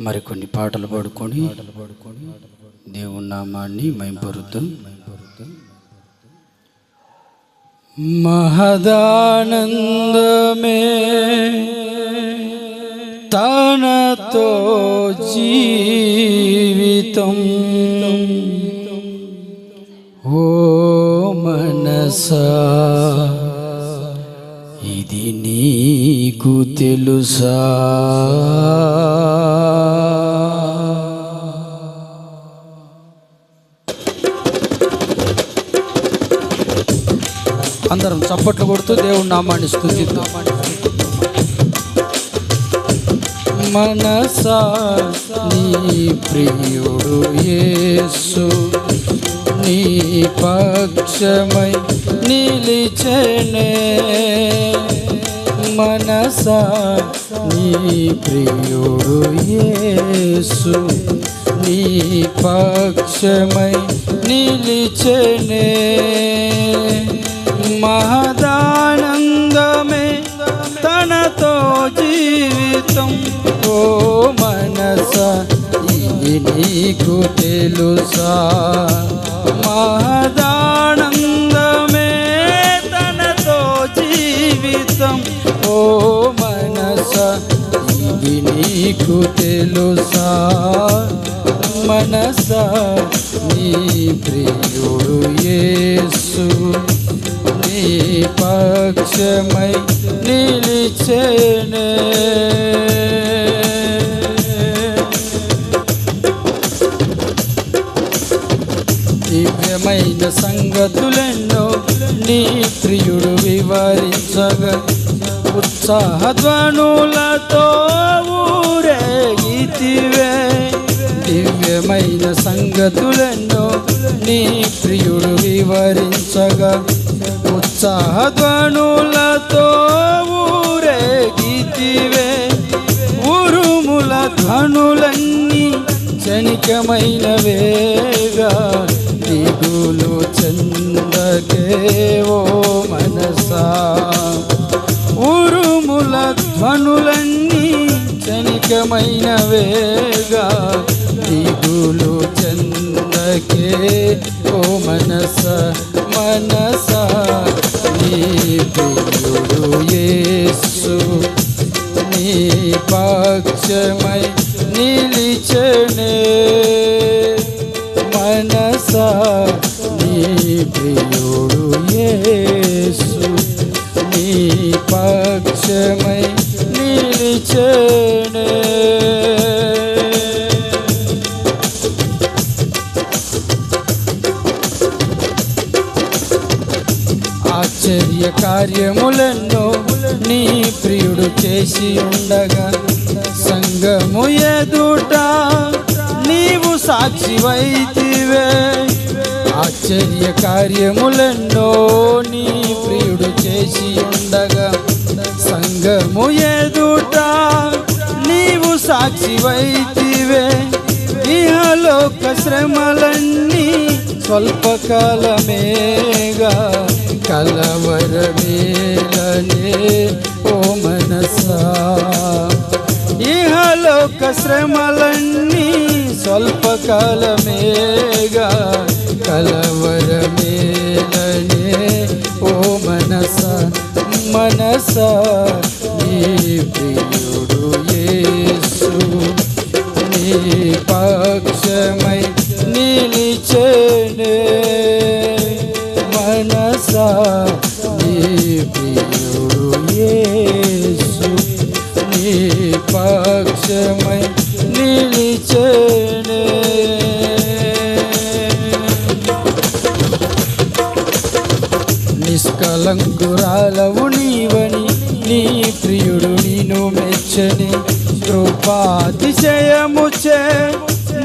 మరికొన్ని పాటలు పాడుకొని పాటలు దేవుని నామాన్ని మైంపరుద్దాం. మహదానందమే తనతో జీవితం. ఓ మనసా ఇది నీకు తెలుసా? అందరం చప్పట్లు కొడుతూ దేవుని నామాన్ని స్థుతిద్దాం. మనసా నీ ప్రియుడు యేసు నీ పక్షమై నిలిచనే. మనసా నీ ప్రియుడు యేసు నీ పక్షమై నిలిచనే. మహదానందమే తనతో జీవితం. ఓ మనస ఇది నీకు తెలుసా? మహదానందమే తనతో జీవితం. ఓ మనస ఇది నీకు తెలుసా? మనస నీ ప్రియుడు యేసు. నీ పక్షమై నిలిచేనే. దివ్యమైన సంగతులెన్నో నీ ప్రియుడు వివరించగ ఉత్సాహధ్వనులతో ఊరేగితివే. దివ్యమైన సంగతులెన్నో నీ ప్రియుడు వివరించగా ఉత్సాహధ్వనులతో ఊరేగితివే. ఉరుముల ధ్వనులన్నీ క్షణికమైనవేగా దిగులు చందకే ఓ మనసా. ఉరుముల ధ్వనులన్నీ క్షణికమైనవే యేసు నీ పక్షమై నిలిచనే. ఆశ్చర్య కార్యములెన్నో నీ ప్రియుడు చేసి ఉండగా సంగము ఎదుట నీవు సాక్షివైతివే. ఆశ్చర్య కార్యములెన్నో నీ ప్రియుడు చేసి ఉండగా సంగము ఎదుట నీవు సాక్షివైతివే. ఇహలోక శ్రమలన్నీ స్వల్పకాలమేగా. కలవరవేలనే ఓ మనసా. ఇహలోక శ్రమలన్నీ స్వల్పకాలమేగా కలవరమేలనే ఓ మనస. మనస నీ ప్రియుడు యేసు నీ పక్షమై నిలిచేనే. కదా నీ ప్రియుడు యేసు నీ పక్షమై నిలిచేనే. నిష్కలంకురాలవు నీవని నీ ప్రియుడు నేను మెచ్చని కృపాతిశయముచే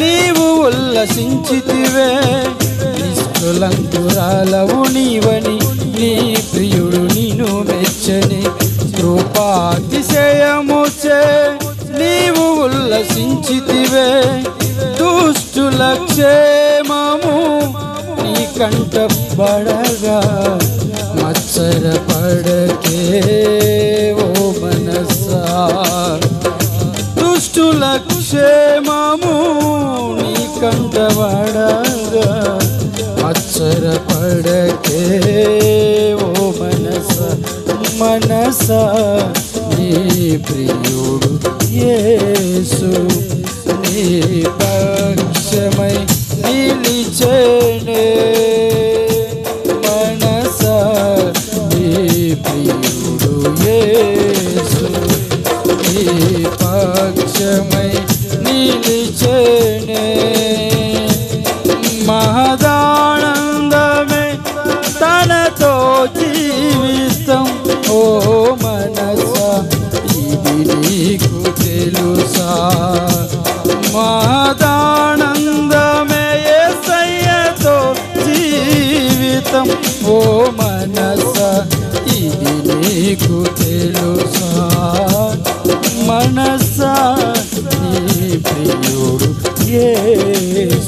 నీవు ఉల్లసించితివే. దులంతురాలవు నీవని నీ ప్రియుడు నిను మెచ్చని. కృపాతిశయముచే నీవు ఉల్లసించితివే. దుష్టుల క్షేమము నీ కంట పడగా మచ్చర పడకే ఓ మనసా. దుష్టుల క్షేమము నీ కంట పడగా అవసరపడకే ఓ మనస మనస. నీ ప్రియుడు యేసు నీ పక్షమై నిలిచేడే yes.